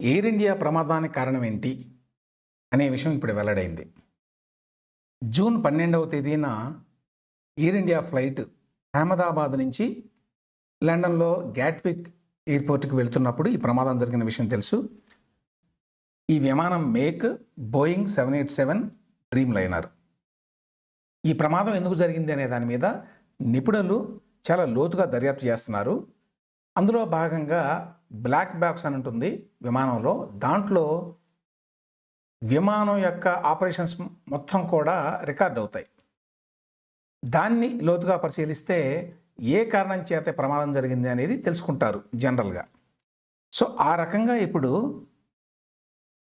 Air India ప్రమాదానికి కారణం ఏంటి అనే విషయం ఇప్పుడు వెల్లడైంది. జూన్ పన్నెండవ తేదీన ఎయిర్ ఇండియా ఫ్లైట్ అహ్మదాబాద్ నుంచి లండన్లో గ్యాట్విక్ ఎయిర్పోర్ట్కి వెళ్తున్నప్పుడు ఈ ప్రమాదం జరిగిన విషయం తెలుసు. ఈ విమానం make Boeing seven eight seven dreamliner. ఈ ప్రమాదం ఎందుకు జరిగింది అనే దాని మీద నిపుణులు చాలా లోతుగా దర్యాప్తు చేస్తున్నారు. అందులో భాగంగా బ్లాక్ బాక్స్ అని ఉంటుంది విమానంలో. దాంట్లో విమానం యొక్క ఆపరేషన్స్ మొత్తం కూడా రికార్డ్ అవుతాయి. దాన్ని లోతుగా పరిశీలిస్తే ఏ కారణం చేత ప్రమాదం జరిగింది అనేది తెలుసుకుంటారు జనరల్గా. సో ఆ రకంగా ఇప్పుడు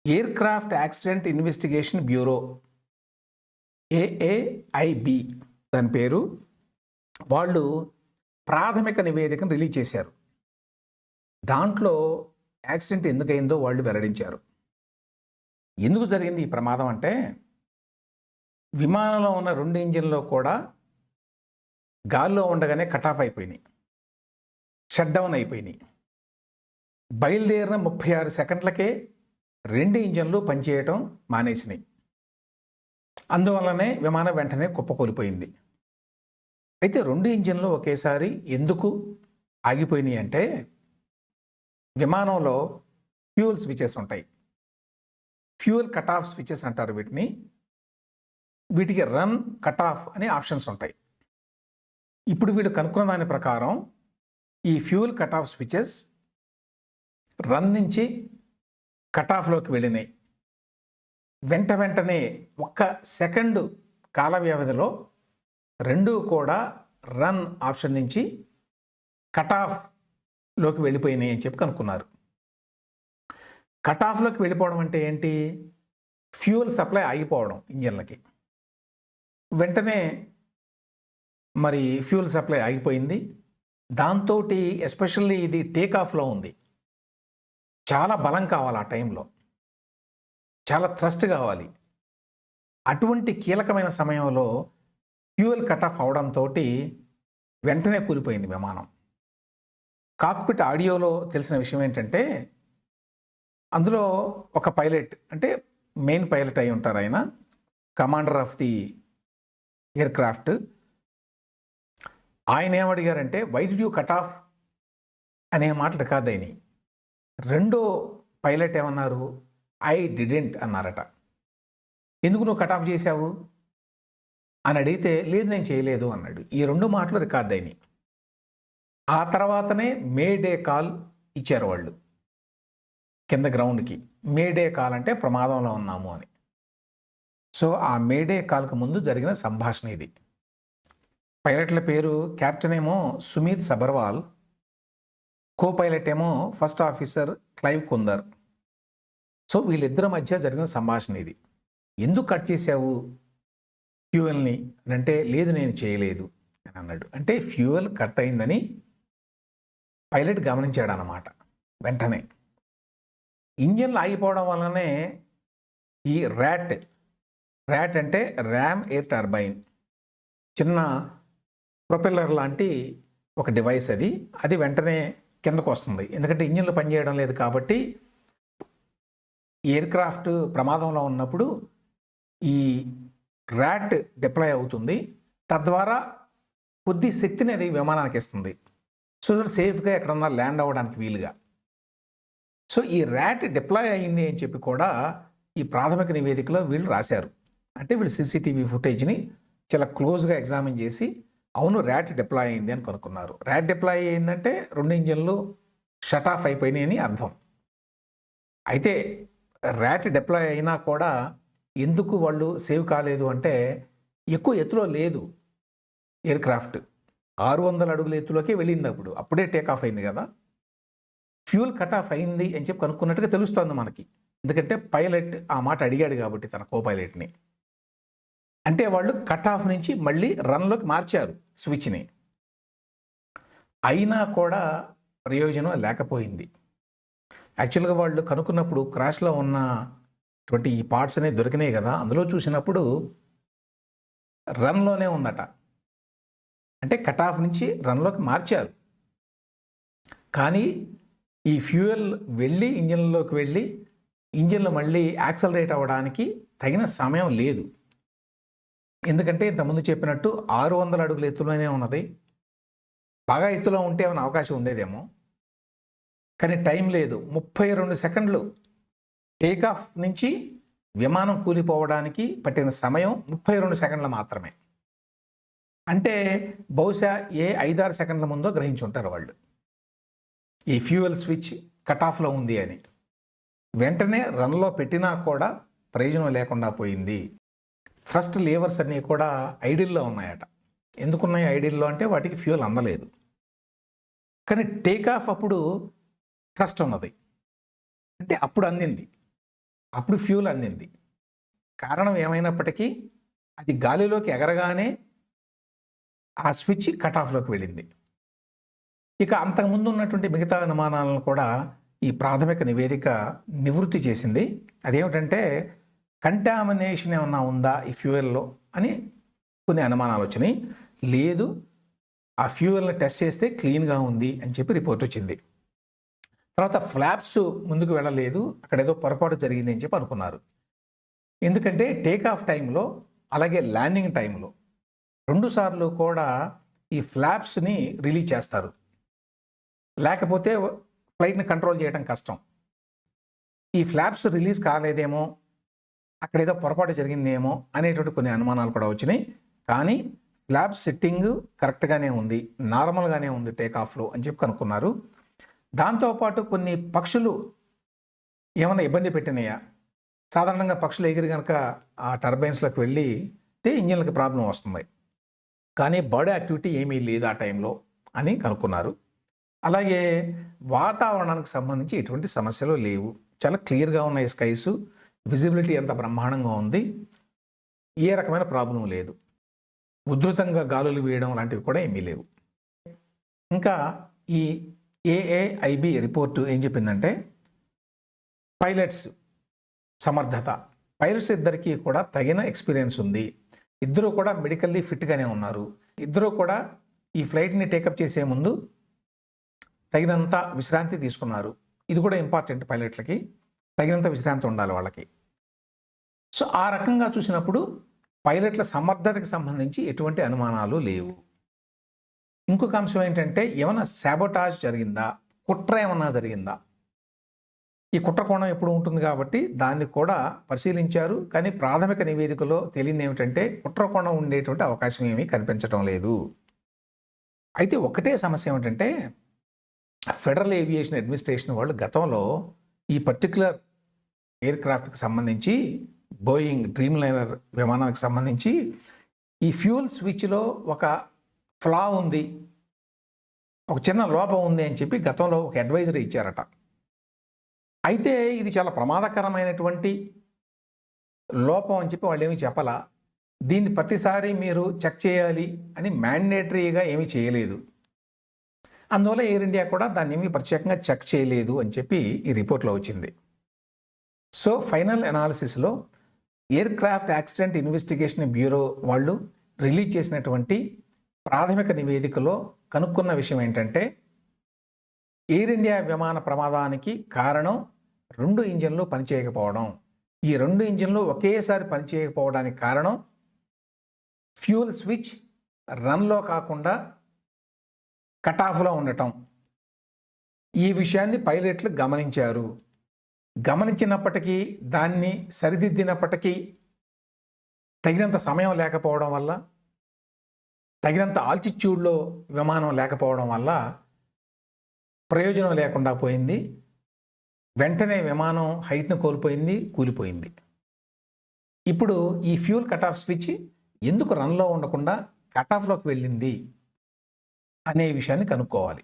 aircraft accident investigation bureau AAIB దాని పేరు వాళ్ళు ప్రాథమిక నివేదికను రిలీజ్ చేశారు. దాంట్లో యాక్సిడెంట్ ఎందుకైందో వాళ్ళు వెల్లడించారు. ఎందుకు జరిగింది ఈ ప్రమాదం అంటే విమానంలో ఉన్న రెండు ఇంజిన్లో కూడా గాల్లో ఉండగానే కట్ ఆఫ్ అయిపోయినాయి. షట్ డౌన్ అయిపోయినాయి. బయలుదేరిన ముప్పై ఆరు సెకండ్లకే రెండు ఇంజన్లు పనిచేయటం మానేసినాయి. అందువల్లనే విమానం వెంటనే కుప్పకూలిపోయింది అయితే రెండు ఇంజన్లు ఒకేసారి ఎందుకు ఆగిపోయినాయి అంటే విమానంలో ఫ్యూయల్ స్విచెస్ ఉంటాయి. ఫ్యూయల్ కట్ ఆఫ్ స్విచెస్ అంటారు వీటిని. వీటికి రన్ కట్ ఆఫ్ అనే ఆప్షన్స్ ఉంటాయి. ఇప్పుడు వీళ్ళు కనుక్కున్న దాని ప్రకారం ఈ fuel cut off switches run నుంచి కట్ ఆఫ్లోకి వెళ్ళినాయి. వెంట వెంటనే ఒక్క సెకండ్ కాల వ్యవధిలో రెండు కూడా రన్ ఆప్షన్ నుంచి కట్ లోకి వెళ్ళిపోయినాయి అని చెప్పి కనుక్కున్నారు. కట్ ఆఫ్లోకి వెళ్ళిపోవడం అంటే ఏంటి? ఫ్యూయల్ సప్లై ఆగిపోవడం ఇంజన్లకి. వెంటనే మరి ఫ్యూయల్ సప్లై ఆగిపోయింది. దాంతో ఎస్పెషల్లీ ఇది టేక్ ఆఫ్లో ఉంది. చాలా బలం కావాలి ఆ టైంలో. చాలా థ్రస్ట్ కావాలి. అటువంటి కీలకమైన సమయంలో ఫ్యూయల్ కట్ ఆఫ్ అవడంతో వెంటనే కూలిపోయింది విమానం. కాక్పిట్ ఆడియోలో తెలిసిన విషయం ఏంటంటే అందులో ఒక పైలట్ అంటే మెయిన్ పైలట్ అయి ఉంటారు ఆయన commander of the aircraft ఆయన ఏమడిగారంటే వైట్ డ్యూ కట్ ఆఫ్ అనే మాట రికార్డ్ అయినాయి. రెండో పైలట్ ఏమన్నారు? ఐ డిడెంట్ అన్నారట. ఎందుకు నువ్వు కట్ ఆఫ్ చేశావు? అని అడిగితే లేదు నేను చేయలేదు అన్నాడు. ఈ రెండు మాటలు రికార్డ్ అయినాయి. ఆ తర్వాతనే మే డే కాల్ ఇచ్చారు వాళ్ళు. కింద గ్రౌండ్కి. మే డే కాల్ అంటే ప్రమాదంలో ఉన్నాము అని. సో ఆ మే డే కాల్కి ముందు జరిగిన సంభాషణ ఇది. పైలట్ల పేరు కెప్టెన్ ఏమో సుమీత్ సబర్వాల్. కో పైలట్ ఏమో first officer Clive Kunder. So వీళ్ళిద్దరి మధ్య జరిగిన సంభాషణ ఇది. ఎందుకు కట్ చేసావు ఫ్యూయల్ని? అంటే లేదు నేను చేయలేదు. అని అన్నాడు. అంటే ఫ్యూయల్ కట్ అయిందని పైలట్ గమనించాడు అనమాట వెంటనే. ఇంజన్లు ఆగిపోవడం వల్లనే ఈ ర్యాట్ ర్యాట్ అంటే ర్యామ్ ఎయిర్ టర్బైన్ చిన్న ప్రొపెల్లర్ లాంటి ఒక డివైస్ అది. అది వెంటనే కిందకు వస్తుంది. ఎందుకంటే ఇంజన్లు పనిచేయడం లేదు కాబట్టి ఎయిర్ క్రాఫ్ట్ ప్రమాదంలో ఉన్నప్పుడు ఈ ర్యాట్ డిప్లాయ్ అవుతుంది. తద్వారా కొద్ది శక్తిని అది విమానానికి ఇస్తుంది. సో దట్ సేఫ్గా ఎక్కడన్నా ల్యాండ్ అవ్వడానికి వీలుగా. సో ఈ ర్యాట్ డిప్లాయ్ అయింది అని చెప్పి కూడా ఈ ప్రాథమిక నివేదికలో వీళ్ళు రాశారు. అంటే వీళ్ళు సీసీటీవీ ఫుటేజ్ని చాలా క్లోజ్గా ఎగ్జామిన్ చేసి అవును ర్యాట్ డిప్లాయ్ అయింది అని కనుక్కున్నారు. ర్యాట్ డిప్లాయ్ అయిందంటే రెండు ఇంజన్లు షట్ ఆఫ్ అయిపోయినాయి అని అర్థం. అయితే ర్యాట్ డిప్లాయ్ అయినా కూడా ఎందుకు వాళ్ళు సేవ్ కాలేదు అంటే ఎక్కువ ఎత్తులో లేదు ఎయిర్ క్రాఫ్ట్. ఆరు వందల అడుగుల ఎత్తులోకి వెళ్ళింది అప్పుడు. అప్పుడే టేక్ ఆఫ్ అయింది కదా. ఫ్యూల్ కట్ ఆఫ్ అయింది అని చెప్పి కనుక్కున్నట్టుగా తెలుస్తోంది మనకి. ఎందుకంటే పైలట్ ఆ మాట అడిగాడు కాబట్టి తన కో పైలట్ని అంటే వాళ్ళు కట్ ఆఫ్ నుంచి మళ్ళీ రన్లోకి మార్చారు స్విచ్ని అయినా కూడా ప్రయోజనం లేకపోయింది. యాక్చువల్గా వాళ్ళు కనుక్కున్నప్పుడు క్రాష్లో ఉన్నటువంటి ఈ పార్ట్స్ అనేవి దొరికినాయి కదా. అందులో చూసినప్పుడు రన్లోనే ఉందట. అంటే కట్ ఆఫ్ నుంచి రన్లోకి మార్చారు. కానీ ఈ ఫ్యూయల్ వెళ్ళి ఇంజన్లోకి వెళ్ళి ఇంజన్లు మళ్ళీ యాక్సలరేట్ అవ్వడానికి తగిన సమయం లేదు. ఎందుకంటే ఇంతకుముందు చెప్పినట్టు ఆరు వందల అడుగుల ఎత్తులోనే ఉన్నది. బాగా ఎత్తులో ఉంటే ఏమైనా అవకాశం ఉండేదేమో. కానీ టైం లేదు. ముప్పై రెండు సెకండ్లు టేక్ ఆఫ్ నుంచి విమానం కూలిపోవడానికి పట్టిన సమయం ముప్పై రెండు సెకండ్లు మాత్రమే. అంటే బహుశా ఏ ఐదారు సెకండ్ల ముందో గ్రహించి ఉంటారు వాళ్ళు. ఈ ఫ్యూయల్ స్విచ్ కట్ ఆఫ్లో ఉంది అని. వెంటనే రన్లో పెట్టినా కూడా ప్రయోజనం లేకుండా పోయింది. థ్రస్ట్ లేవర్స్ అన్నీ కూడా ఐడిల్లో ఉన్నాయట. ఎందుకున్నాయి ఐడిల్లో అంటే వాటికి ఫ్యూయల్ అందలేదు. కానీ టేక్ ఆఫ్ అప్పుడు థ్రస్ట్ ఉన్నది. అంటే అప్పుడు అందింది. అప్పుడు ఫ్యూల్ అందింది. కారణం ఏమైనప్పటికీ అది గాలిలోకి ఎగరగానే ఆ స్విచ్ కట్ ఆఫ్లోకి వెళ్ళింది. ఇక అంతకుముందు ఉన్నటువంటి మిగతా అనుమానాలను కూడా ఈ ప్రాథమిక నివేదిక నివృత్తి చేసింది. అదేమిటంటే కంటామినేషన్ ఏమన్నా ఉందా ఈ ఫ్యూయల్లో అని కొన్ని అనుమానాలు వచ్చినాయి. లేదు ఆ ఫ్యూయల్ని టెస్ట్ చేస్తే క్లీన్గా ఉంది అని చెప్పి రిపోర్ట్ వచ్చింది. తర్వాత ఫ్లాప్స్ ముందుకు వెళ్ళలేదు అక్కడ ఏదో పొరపాటు జరిగింది అని చెప్పి అనుకున్నారు. ఎందుకంటే టేక్ ఆఫ్ టైంలో అలాగే ల్యాండింగ్ టైంలో రెండుసార్లు కూడా ఈ ఫ్లాప్స్ని రిలీజ్ చేస్తారు. లేకపోతే ఫ్లైట్ని కంట్రోల్ చేయడం కష్టం. ఈ ఫ్లాప్స్ రిలీజ్ కాలేదేమో అక్కడ ఏదో పొరపాటు జరిగిందేమో అనేటువంటి కొన్ని అనుమానాలు కూడా వచ్చినాయి. కానీ ఫ్లాప్ సెట్టింగ్ కరెక్ట్గానే ఉంది నార్మల్గానే ఉంది టేక్ ఆఫ్లో అని చెప్పి కనుక్కున్నారు. దాంతోపాటు కొన్ని పక్షులు ఏమైనా ఇబ్బంది పెట్టినాయా? సాధారణంగా పక్షులు ఎగిరి కనుక ఆ టర్బైన్స్లోకి వెళ్ళి ఇంజిన్లకి ప్రాబ్లం వస్తుంది. కానీ బర్డ్ యాక్టివిటీ ఏమీ లేదు ఆ టైంలో అని కనుక్కున్నారు. అలాగే వాతావరణానికి సంబంధించి ఎటువంటి సమస్యలు లేవు. చాలా క్లియర్గా ఉన్నాయి స్కైస్. విజిబిలిటీ ఎంత బ్రహ్మాండంగా ఉంది. ఏ రకమైన ప్రాబ్లం లేదు. ఉధృతంగా గాలులు వేయడం లాంటివి కూడా ఏమీ లేవు. ఇంకా ఈ ఏఏఐబి రిపోర్టు ఏం చెప్పిందంటే పైలట్స్ సమర్థత. పైలట్స్ ఇద్దరికీ కూడా తగిన ఎక్స్పీరియన్స్ ఉంది. ఇద్దరు కూడా మెడికల్లీ ఫిట్గానే ఉన్నారు. ఇద్దరు కూడా ఈ ఫ్లైట్ని టేకప్ చేసే ముందు తగినంత విశ్రాంతి తీసుకున్నారు. ఇది కూడా ఇంపార్టెంట్ పైలట్లకి తగినంత విశ్రాంతి ఉండాలి వాళ్ళకి. సో ఆ రకంగా చూసినప్పుడు పైలట్ల సమర్థతకి సంబంధించి ఎటువంటి అనుమానాలు లేవు. ఇంకొక అంశం ఏంటంటే ఏమైనా శాబోటాజ్ జరిగిందా? కుట్ర ఏమన్నా జరిగిందా? ఈ కుట్రకోణం ఎప్పుడు ఉంటుంది కాబట్టి దాన్ని కూడా పరిశీలించారు. కానీ ప్రాథమిక నివేదికలో తేలింది ఏమిటంటే కుట్రకోణం ఉండేటువంటి అవకాశం ఏమీ కనిపించడం లేదు. అయితే ఒకటే సమస్య ఏమిటంటే ఫెడరల్ ఏవియేషన్ అడ్మినిస్ట్రేషన్ వాళ్ళు గతంలో ఈ పర్టికులర్ ఎయిర్ క్రాఫ్ట్కి సంబంధించి బోయింగ్ డ్రీమ్ లైనర్ విమానానికి సంబంధించి ఈ ఫ్యూల్ స్విచ్లో ఒక ఫ్లా ఉంది. ఒక చిన్న లోపం ఉంది అని చెప్పి గతంలో ఒక అడ్వైజరీ ఇచ్చారట. అయితే ఇది చాలా ప్రమాదకరమైనటువంటి లోపం అని చెప్పి వాళ్ళు ఏమీ చెప్పాలా. దీన్ని ప్రతిసారి మీరు చెక్ చేయాలి అని మ్యాండేటరీగా ఏమీ చేయలేదు. అందువల్ల ఎయిర్ ఇండియా కూడా దాన్ని ఏమీ ప్రత్యేకంగా చెక్ చేయలేదు అని చెప్పి ఈ రిపోర్ట్లో వచ్చింది. సో ఫైనల్ అనాలిసిస్లో aircraft accident investigation bureau వాళ్ళు రిలీజ్ చేసినటువంటి ప్రాథమిక నివేదికలో కనుక్కున్న విషయం ఏంటంటే ఎయిర్ ఇండియా విమాన ప్రమాదానికి కారణం రెండు ఇంజన్లు పనిచేయకపోవడం. ఈ రెండు ఇంజన్లు ఒకేసారి పనిచేయకపోవడానికి కారణం ఫ్యూల్ స్విచ్ రన్లో కాకుండా కట్ ఆఫ్లో ఉండటం. ఈ విషయాన్ని పైలట్లు గమనించారు. గమనించినప్పటికీ దాన్ని సరిదిద్దినప్పటికీ తగినంత సమయం లేకపోవడం వల్ల తగినంత ఆల్టిట్యూడ్లో విమానం లేకపోవడం వల్ల ప్రయోజనం లేకుండా పోయింది. వెంటనే విమానం హైట్ను కోల్పోయింది కూలిపోయింది. ఇప్పుడు ఈ ఫ్యూల్ కట్ ఆఫ్ స్విచ్ ఎందుకు రన్లో ఉండకుండా కట్ ఆఫ్లోకి వెళ్ళింది అనే విషయాన్ని కనుక్కోవాలి.